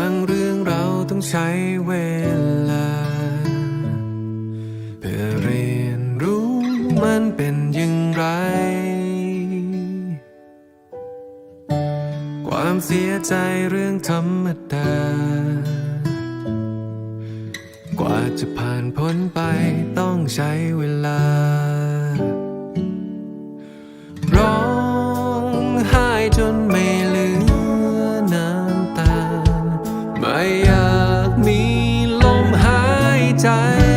างเรื่องเราต้องใช้เวลา เพื่อเรียนรู้มันเป็นอย่างไร ความเสียใจเรื่องธรรมดา กว่าจะผ่านพ้นไปต้องใช้เวลา ร้องไห้จนา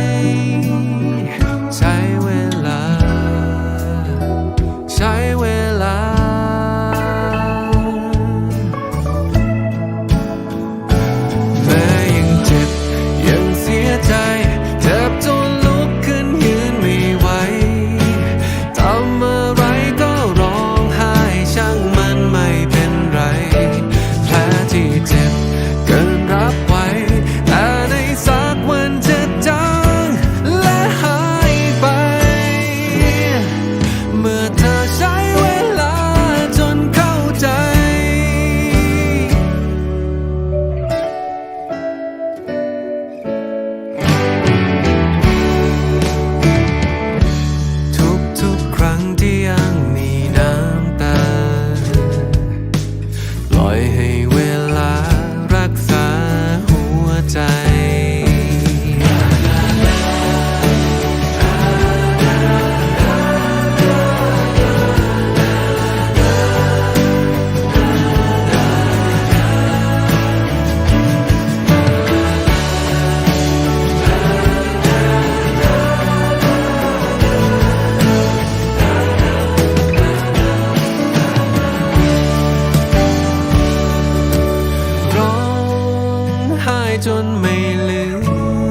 จนไม่เหลื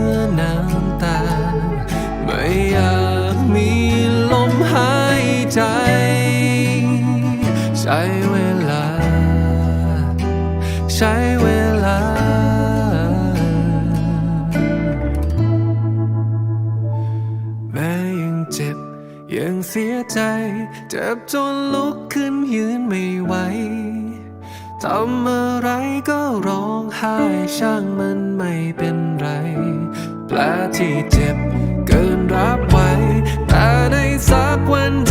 อน้ำตา ไม่อยากมีลมหายใจ ใช้เวลา ใช้เวลา แม้ยังเจ็บ ยังเสียใจ เจ็บจนลุกขึ้นยืนไม่ไหว ทำอะไรก็ร้องไห้ช่างมันไม่เป็นไร แผลที่เจ็บเกินรับไว้ แต่ในสักวันจ